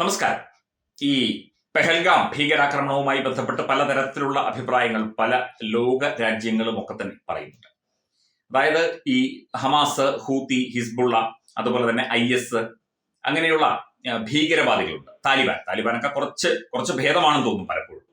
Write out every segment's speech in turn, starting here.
നമസ്കാരം. ഈ പെഹൽഗാം ഭീകരാക്രമണവുമായി ബന്ധപ്പെട്ട് പലതരത്തിലുള്ള അഭിപ്രായങ്ങൾ പല ലോക രാജ്യങ്ങളും ഒക്കെ തന്നെ പറയുന്നുണ്ട്. അതായത് ഈ ഹമാസ് ഹൂത്തി ഹിസ്ബുള്ള അതുപോലെ തന്നെ ഐ എസ് അങ്ങനെയുള്ള ഭീകരവാദികളുണ്ട്. താലിബാൻ. താലിബാനൊക്കെ കുറച്ച് കുറച്ച് ഭേദമാണെന്ന് തോന്നും പലപ്പോഴും.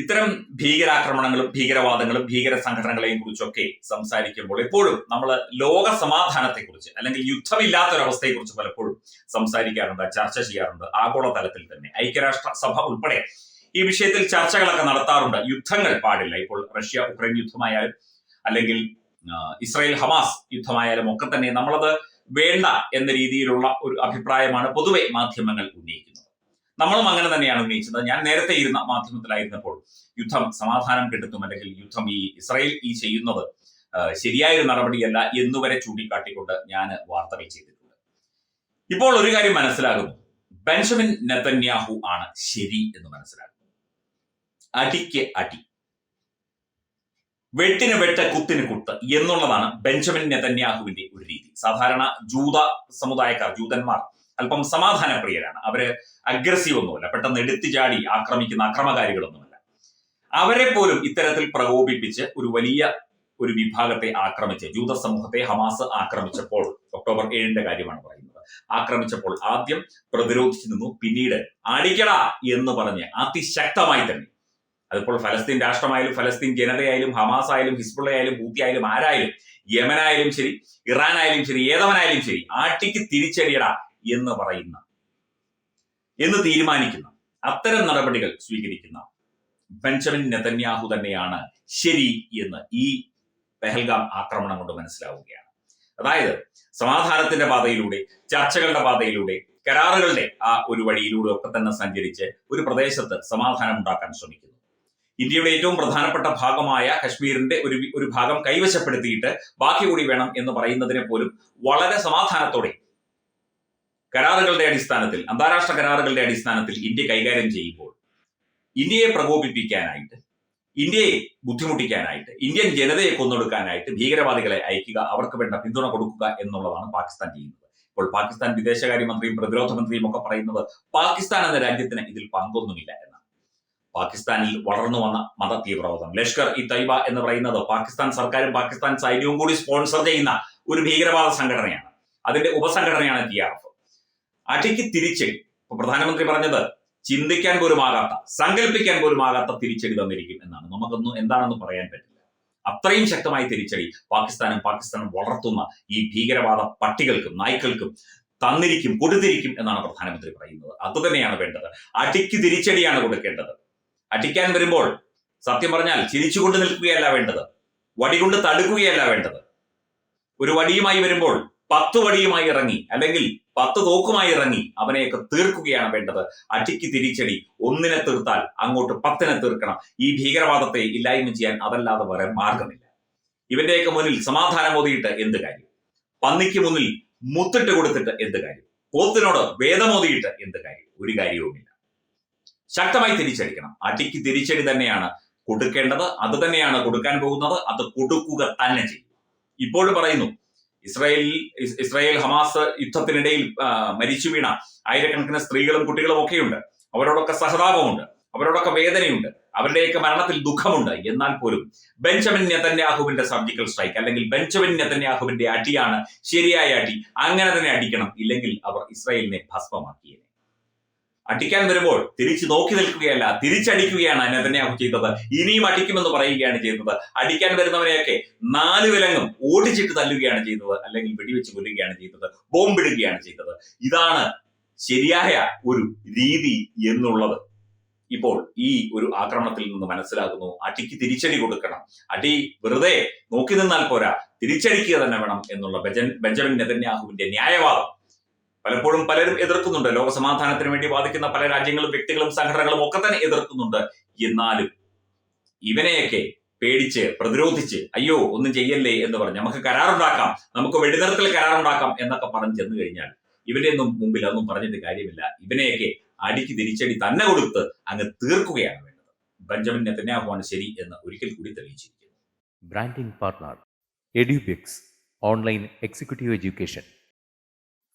ഇത്തരം ഭീകരാക്രമണങ്ങളും ഭീകരവാദങ്ങളും ഭീകര സംഘടനകളെയും കുറിച്ചൊക്കെ സംസാരിക്കുമ്പോൾ എപ്പോഴും നമ്മൾ ലോക സമാധാനത്തെക്കുറിച്ച് അല്ലെങ്കിൽ യുദ്ധമില്ലാത്തൊരവസ്ഥയെക്കുറിച്ച് പലപ്പോഴും സംസാരിക്കാറുണ്ട് ചർച്ച ചെയ്യാറുണ്ട് ആഗോള തലത്തിൽ തന്നെ. ഐക്യരാഷ്ട്ര സഭ ഉൾപ്പെടെ ഈ വിഷയത്തിൽ ചർച്ചകളൊക്കെ നടത്താറുണ്ട്. യുദ്ധങ്ങൾ പാടില്ല. ഇപ്പോൾ റഷ്യ ഉക്രൈൻ യുദ്ധമായാലും അല്ലെങ്കിൽ ഇസ്രായേൽ ഹമാസ് യുദ്ധമായാലും ഒക്കെ തന്നെ നമ്മളത് വേണ്ട എന്ന രീതിയിലുള്ള ഒരു അഭിപ്രായമാണ് പൊതുവെ മാധ്യമങ്ങൾ ഉന്നയിക്കുന്നത്. നമ്മളും അങ്ങനെ തന്നെയാണ് ഉന്നയിച്ചത്. ഞാൻ നേരത്തെ ഇരുന്ന മാധ്യമത്തിലായിരുന്നപ്പോൾ യുദ്ധം സമാധാനം കെടുത്തും അല്ലെങ്കിൽ യുദ്ധം ഈ ഇസ്രായേൽ ഈ ചെയ്യുന്നത് ശരിയായൊരു നടപടിയല്ല എന്നുവരെ ചൂണ്ടിക്കാട്ടിക്കൊണ്ട് ഞാൻ വാർത്തകൾ ചെയ്തിട്ടുണ്ട്. ഇപ്പോൾ ഒരു കാര്യം മനസ്സിലാകുന്നു. ബെഞ്ചമിൻ നെതന്യാഹു ആണ് ശരി എന്ന് മനസ്സിലാകുന്നു. അടിക്ക് അടി. വെട്ടിന് വെട്ട് കുത്തിന് കുത്ത് എന്നുള്ളതാണ് ബെഞ്ചമിൻ നെതന്യാഹുവിന്റെ ഒരു രീതി. സാധാരണ ജൂത സമുദായക്കാർ ജൂതന്മാർ അല്പം സമാധാനപ്രിയരാണ്. അവർ അഗ്രസീവ് ഒന്നുമല്ല. പെട്ടെന്ന് എടുത്തു ചാടി ആക്രമിക്കുന്ന അക്രമകാരികളൊന്നുമല്ല. അവരെ പോലും ഇത്തരത്തിൽ പ്രകോപിപ്പിച്ച് ഒരു വലിയ ഒരു വിഭാഗത്തെ ആക്രമിച്ച് ജൂത സമൂഹത്തെ ഹമാസ് ആക്രമിച്ചപ്പോൾ ഒക്ടോബർ ഏഴിന്റെ കാര്യമാണ് പറയുന്നത്. ആക്രമിച്ചപ്പോൾ ആദ്യം പ്രതിരോധിച്ചു നിന്നു പിന്നീട് അടിക്കട എന്ന് പറഞ്ഞ് അതിശക്തമായി തന്നെ. അതിപ്പോൾ ഫലസ്തീൻ രാഷ്ട്രമായാലും ഫലസ്തീൻ ജനതയായാലും ഹമാസ് ആയാലും ഹിസ്ബുള്ള ആയാലും ഹൂത്തി ആയാലും ആരായാലും യമനായാലും ശരി ഇറാനായാലും ശരി ഏതവനായാലും ശരി ആട്ടിക്ക് തിരിച്ചടിയടാ എന്ന് പറയുന്ന എന്ന് തീരുമാനിക്കുന്ന അത്തരം നടപടികൾ സ്വീകരിക്കുന്ന ബെഞ്ചമിൻ നെതന്യാഹു തന്നെയാണ് ശരി എന്ന് ഈ പെഹൽഗാം ആക്രമണം കൊണ്ട് മനസ്സിലാവുകയാണ്. അതായത് സമാധാനത്തിന്റെ പാതയിലൂടെ ചർച്ചകളുടെ പാതയിലൂടെ കരാറുകളുടെ ആ ഒരു വഴിയിലൂടെ ഒക്കെ തന്നെ സഞ്ചരിച്ച് ഒരു പ്രദേശത്ത് സമാധാനം ഉണ്ടാക്കാൻ ശ്രമിക്കുന്നു. ഇന്ത്യയുടെ ഏറ്റവും പ്രധാനപ്പെട്ട ഭാഗമായ കശ്മീരിന്റെ ഒരു ഒരു ഭാഗം കൈവശപ്പെടുത്തിയിട്ട് ബാക്കി കൂടി വേണം എന്ന് പറയുന്നതിനെ പോലും വളരെ സമാധാനത്തോടെ കരാറുകളുടെ അടിസ്ഥാനത്തിൽ അന്താരാഷ്ട്ര കരാറുകളുടെ അടിസ്ഥാനത്തിൽ ഇന്ത്യ കൈകാര്യം ചെയ്യുമ്പോൾ ഇന്ത്യയെ പ്രകോപിപ്പിക്കാനായിട്ട് ഇന്ത്യയെ ബുദ്ധിമുട്ടിക്കാനായിട്ട് ഇന്ത്യൻ ജനതയെ കൊന്നൊടുക്കാനായിട്ട് ഭീകരവാദികളെ അയക്കുക അവർക്ക് വേണ്ട പിന്തുണ കൊടുക്കുക എന്നുള്ളതാണ് പാകിസ്ഥാൻ ചെയ്യുന്നത്. ഇപ്പോൾ പാകിസ്ഥാൻ വിദേശകാര്യമന്ത്രിയും പ്രതിരോധ മന്ത്രിയും ഒക്കെ പറയുന്നത് പാകിസ്ഥാൻ എന്ന രാജ്യത്തിന് ഇതിൽ പങ്കൊന്നുമില്ല എന്നാണ്. പാകിസ്ഥാനിൽ വളർന്നു വന്ന മത തീവ്രവാദം. ലഷ്കർ ഇ തൈബ എന്ന് പറയുന്നത് പാകിസ്ഥാൻ സർക്കാരും പാകിസ്ഥാൻ സൈന്യവും കൂടി സ്പോൺസർ ചെയ്യുന്ന ഒരു ഭീകരവാദ സംഘടനയാണ്. അതിന്റെ ഉപസംഘടനയാണ് ടി ആർ എഫ്. അടിക്ക് തിരിച്ചടി. ഇപ്പൊ പ്രധാനമന്ത്രി പറഞ്ഞത് ചിന്തിക്കാൻ പോലും ആകാത്ത സങ്കല്പിക്കാൻ പോലും ആകാത്ത തിരിച്ചടി തന്നിരിക്കും എന്നാണ്. നമുക്കൊന്ന് എന്താണെന്ന് പറയാൻ പറ്റില്ല. അത്രയും ശക്തമായ തിരിച്ചടി പാകിസ്ഥാനും പാകിസ്ഥാനും വളർത്തുന്ന ഈ ഭീകരവാദ പട്ടികൾക്കും നായ്ക്കൾക്കും തന്നിരിക്കും കൊടുത്തിരിക്കും എന്നാണ് പ്രധാനമന്ത്രി പറയുന്നത്. അത് തന്നെയാണ് വേണ്ടത്. അടിക്ക് തിരിച്ചടിയാണ് കൊടുക്കേണ്ടത്. അടിക്കാൻ വരുമ്പോൾ സത്യം പറഞ്ഞാൽ ചിരിച്ചുകൊണ്ട് നിൽക്കുകയല്ല വേണ്ടത്. വടികൊണ്ട് തടുക്കുകയല്ല വേണ്ടത്. ഒരു വടിയുമായി വരുമ്പോൾ പത്ത് വടിയുമായി ഇറങ്ങി അല്ലെങ്കിൽ പത്ത് തോക്കുമായി ഇറങ്ങി അവനെയൊക്കെ തീർക്കുകയാണ് വേണ്ടത്. അടിക്ക് തിരിച്ചടി ഒന്നിനെ തീർത്താൽ അങ്ങോട്ട് പത്തിനെ തീർക്കണം. ഈ ഭീകരവാദത്തെ ഇല്ലായ്മ ചെയ്യാൻ അതല്ലാതെ വേറെ മാർഗമില്ല. ഇവന്റെയൊക്കെ മുന്നിൽ സമാധാനം ഓതിയിട്ട് എന്ത് കാര്യം? പന്നിക്ക് മുന്നിൽ മുത്തിട്ട് കൊടുത്തിട്ട് എന്ത് കാര്യം? പോത്തിനോട് വേദമോതിയിട്ട് എന്ത് കാര്യം? ഒരു കാര്യവുമില്ല. ശക്തമായി തിരിച്ചടിക്കണം. അടിക്ക് തിരിച്ചടി തന്നെയാണ് കൊടുക്കേണ്ടത്. അത് തന്നെയാണ് കൊടുക്കാൻ പോകുന്നത്. അത് കൊടുക്കുക തന്നെ ചെയ്യും. ഇപ്പോഴും പറയുന്നു ഇസ്രായേൽ ഇസ്രായേൽ ഹമാസ് യുദ്ധത്തിനിടയിൽ മരിച്ചു വീണ ആയിരക്കണക്കിന് സ്ത്രീകളും കുട്ടികളും ഒക്കെയുണ്ട്. അവരോടൊക്കെ സഹതാപമുണ്ട്. അവരോടൊക്കെ വേദനയുണ്ട്. അവരുടെയൊക്കെ മരണത്തിൽ ദുഃഖമുണ്ട്. എന്നാൽ പോലും ബെഞ്ചമിൻ നെതന്യാഹുവിന്റെ സർജിക്കൽ സ്ട്രൈക്ക് അല്ലെങ്കിൽ ബെഞ്ചമിൻ നെതന്യാഹുവിന്റെ അടിയാണ് ശരിയായ അടി. അങ്ങനെ തന്നെ അടിക്കണം. ഇല്ലെങ്കിൽ അവർ ഇസ്രായേലിനെ ഭസ്മമാക്കിയേനെ. അടിക്കാൻ വരുമ്പോൾ തിരിച്ചു നോക്കി നിൽക്കുകയല്ല തിരിച്ചടിക്കുകയാണ് നെതന്യാഹു ചെയ്തത്. ഇനിയും അടിക്കുമെന്ന് പറയുകയാണ് ചെയ്തത്. അടിക്കാൻ വരുന്നവരെയൊക്കെ നാല് വിലങ്ങും ഓടിച്ചിട്ട് തല്ലുകയാണ് ചെയ്തത് അല്ലെങ്കിൽ വെടിവെച്ച് കൊല്ലുകയാണ് ചെയ്തത് ബോംബിടുകയാണ് ചെയ്തത്. ഇതാണ് ശരിയായ ഒരു രീതി എന്നുള്ളത്. ഇപ്പോൾ ഈ ഒരു ആക്രമണത്തിൽ നിന്ന് മനസ്സിലാകുന്നു അടിക്ക് തിരിച്ചടി കൊടുക്കണം. അടി വെറുതെ നോക്കി നിന്നാൽ പോരാ തിരിച്ചടിക്കുക തന്നെ വേണം എന്നുള്ള ബെജൻ ബെഞ്ചമിൻ നെതന്യാഹുവിന്റെ ന്യായവാദം. പലപ്പോഴും പലരും എതിർക്കുന്നുണ്ട്. ലോക സമാധാനത്തിന് വേണ്ടി വാദിക്കുന്ന പല രാജ്യങ്ങളും വ്യക്തികളും സംഘടനകളും ഒക്കെ തന്നെ എതിർക്കുന്നുണ്ട്. എന്നാലും ഇവനെയൊക്കെ പേടിച്ച് പ്രതിരോധിച്ച് അയ്യോ ഒന്നും ചെയ്യല്ലേ എന്ന് പറഞ്ഞ് നമുക്ക് കരാറുണ്ടാക്കാം. നമുക്ക് വെടിനിർത്തൽ കരാറുണ്ടാക്കാം എന്നൊക്കെ പറഞ്ഞ് ചെന്ന് കഴിഞ്ഞാൽ ഇവന്റെ ഒന്നും മുമ്പിൽ അതൊന്നും പറഞ്ഞിട്ട് കാര്യമില്ല. ഇവനെയൊക്കെ അടിക്ക് തിരിച്ചടി തന്നെ കൊടുത്ത് അങ്ങ് തീർക്കുകയാണ് വേണ്ടത്. ബെഞ്ചമിൻ നെത്തന്യാഹുവാണ് ശരി എന്ന് ഒരിക്കൽ കൂടി തെളിയിച്ചിരിക്കുന്നു. Branding partner Edubix online executive education